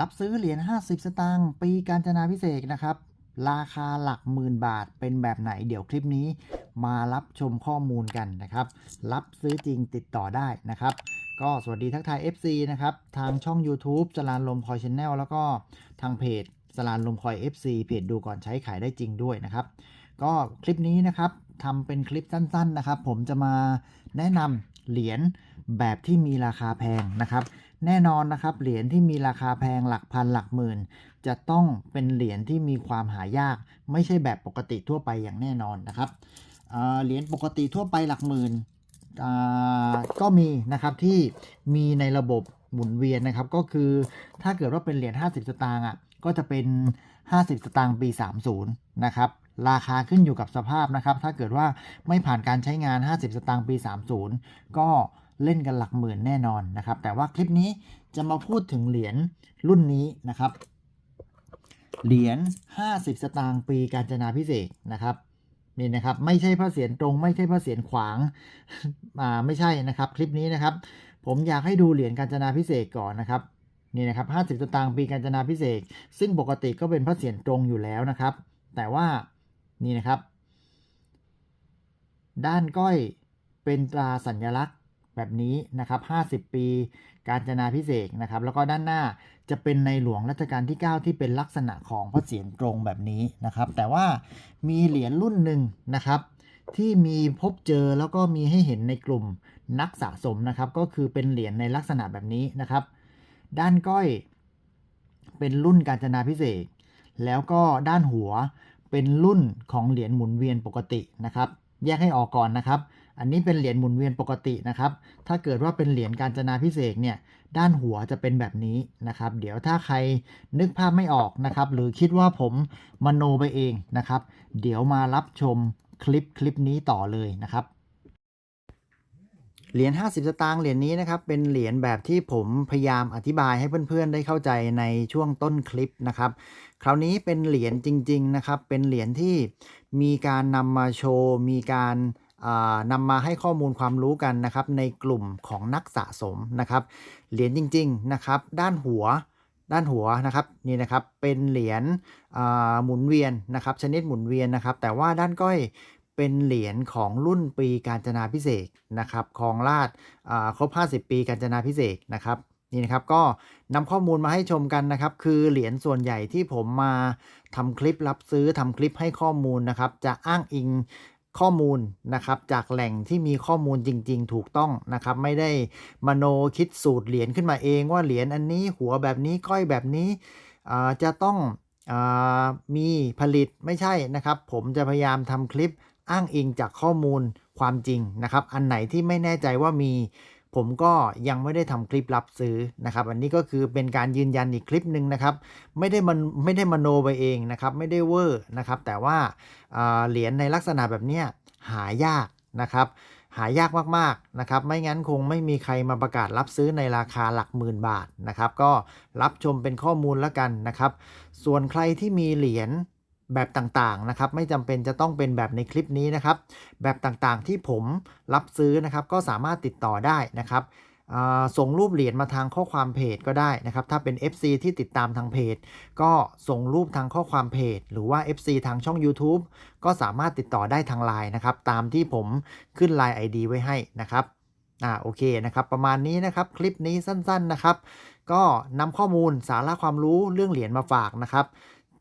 รับซื้อเหรียญ 50 สตางค์ปีการจนาพิเศษนะครับ ราคาหลักหมื่นบาทเป็นแบบไหนเดี๋ยวคลิปนี้ มารับชมข้อมูลกันนะครับ รับซื้อจริงติดต่อได้นะครับ ก็สวัสดีทักทาย FC นะครับ ทางช่อง YouTube สลานลมคอยชแนลแล้วก็ทางเพจสลานลมคอย FC เพจดูก่อนใช้ขายได้จริงด้วยนะครับ ก็คลิปนี้นะครับทำเป็นคลิปสั้น ๆนะครับ ผมจะมาแนะนำเหรียญแบบที่มีราคาแพงนะครับ แน่นอนนะครับเหรียญที่มีราคาแพงหลักพันหลักหมื่น จะต้องเป็นเหรียญที่มีความหายาก ไม่ใช่แบบปกติทั่วไปอย่างแน่นอนนะครับเหรียญปกติทั่วไปหลักหมื่นก็มีนะครับที่มีในระบบหมุนเวียนนะครับ ก็คือถ้าเกิดว่าเป็นเหรียญ50 สตางค์อะก็จะเป็น 50 สตางค์ปี 30 นะครับราคาขึ้นอยู่กับสภาพนะครับ ถ้าเกิดว่าไม่ผ่านการใช้งาน 50 สตางค์ปี 30 ก็ เล่นกันหลักหมื่นแน่นอนนะครับ แต่ว่าคลิปนี้จะมาพูดถึงเหรียญรุ่นนี้นะครับ เหรียญ 50 สตางค์ปีการจนาพิเศษนะครับนี่นะครับ ไม่ใช่พระเศียรตรง ไม่ใช่พระเศียรขวางอ่าไม่ใช่นะครับ คลิปนี้นะครับ ผมอยากให้ดูเหรียญการจนาพิเศษก่อนนะครับนี่นะครับ 50 สตางค์ปีการจนาพิเศษ ซึ่งปกติก็เป็นพระเศียรตรงอยู่แล้วนะครับ แต่ว่านี่นะครับ ด้านก้อยเป็นตราสัญลักษณ์ แบบนี้นะครับ 50 ปี การจนาพิเศษนะครับ แล้วก็ด้านหน้าจะเป็นในหลวงรัชกาลที่ 9 ที่เป็นลักษณะของพระเศียรตรงแบบนี้นะครับ แต่ว่ามีเหรียญรุ่นหนึ่งนะครับ ที่มีพบเจอแล้วก็มีให้เห็นในกลุ่มนักสะสมนะครับ ก็คือเป็นเหรียญในลักษณะแบบนี้นะครับ ด้านก้อยเป็นรุ่นการจนาพิเศษ แล้วก็ด้านหัวเป็นรุ่นของเหรียญหมุนเวียนปกตินะครับ แยกให้ออกก่อนนะครับ อันนี้เป็นเหรียญหมุนเวียนปกตินะครับ ถ้าเกิดว่าเป็นเหรียญการจนาพิเศษเนี่ย ด้านหัวจะเป็นแบบนี้นะครับ เดี๋ยวถ้าใครนึกภาพไม่ออกนะครับ หรือคิดว่าผมมโนไปเองนะครับ เดี๋ยวมารับชมคลิปคลิปนี้ต่อเลยนะครับ เหรียญ 50 สตางค์เหรียญนี้นะครับ เป็นเหรียญแบบที่ผมพยายามอธิบายให้เพื่อนๆ ได้เข้าใจในช่วงต้นคลิปนะครับ คราวนี้เป็นเหรียญจริง ๆ นะครับ เป็นเหรียญที่มีการนำมาโชว์ มีการ นำมาให้ข้อมูลความรู้กันนะครับ ในกลุ่มของนักสะสมนะครับเหรียญจริง ๆนะครับ ด้านหัวด้านหัวนะครับนี่นะครับเป็นเหรียญหมุนเวียนนะครับ ชนิดหมุนเวียนนะครับ แต่ว่าด้านก้อยเป็นเหรียญของรุ่นปีการจนาพิเศษนะครับครองราชครบ 50 ปีการจนาพิเศษนะครับนี่นะครับก็นำข้อมูลมาให้ชมกันนะครับ คือเหรียญส่วนใหญ่ที่ผมมาทำคลิปรับซื้อทำคลิปให้ข้อมูลนะครับ จะอ้างอิง ข้อมูลนะครับจากแหล่งที่มีข้อมูลจริง ๆ ถูกต้องนะครับ ไม่ได้มโนคิดสูตรเหรียญขึ้นมาเองว่าเหรียญอันนี้หัวแบบนี้ก้อยแบบนี้จะต้องอมีผลิตไม่ใช่นะครับ ผมจะพยายามทำคลิปอ้างอิงจากข้อมูลความจริงนะครับ อันไหนที่ไม่แน่ใจว่ามี ผมก็ยังไม่ได้ทำคลิปรับซื้อนะครับ อันนี้ก็คือเป็นการยืนยันอีกคลิปหนึ่งนะครับ ไม่ได้มันไม่ได้มโนไปเองนะครับ ไม่ได้เวอร์นะครับ แต่ว่าเหรียญในลักษณะแบบนี้หายากนะครับ หายากมากๆนะครับ ไม่งั้นคงไม่มีใครมาประกาศรับซื้อในราคาหลักหมื่นบาทนะครับ ก็รับชมเป็นข้อมูลแล้วกันนะครับ ส่วนใครที่มีเหรียญ แบบต่างๆนะครับ ไม่จำเป็นจะต้องเป็นแบบในคลิปนี้นะครับ แบบต่างๆที่ผมรับซื้อนะครับ ก็สามารถติดต่อได้นะครับส่งรูปเหรียญมาทางข้อความเพจก็ได้นะครับ ถ้าเป็น FC ที่ติดตามทางเพจ ก็ส่งรูปทางข้อความเพจ หรือว่า FC ทางช่อง YouTube ก็สามารถติดต่อได้ทางไลน์นะครับ ตามที่ผมขึ้น Line ID ไว้ให้นะครับอ่าโอเคนะครับ ประมาณนี้นะครับ คลิปนี้สั้นๆนะครับ ก็นำข้อมูลสาระความรู้เรื่องเหรียญมาฝากนะครับ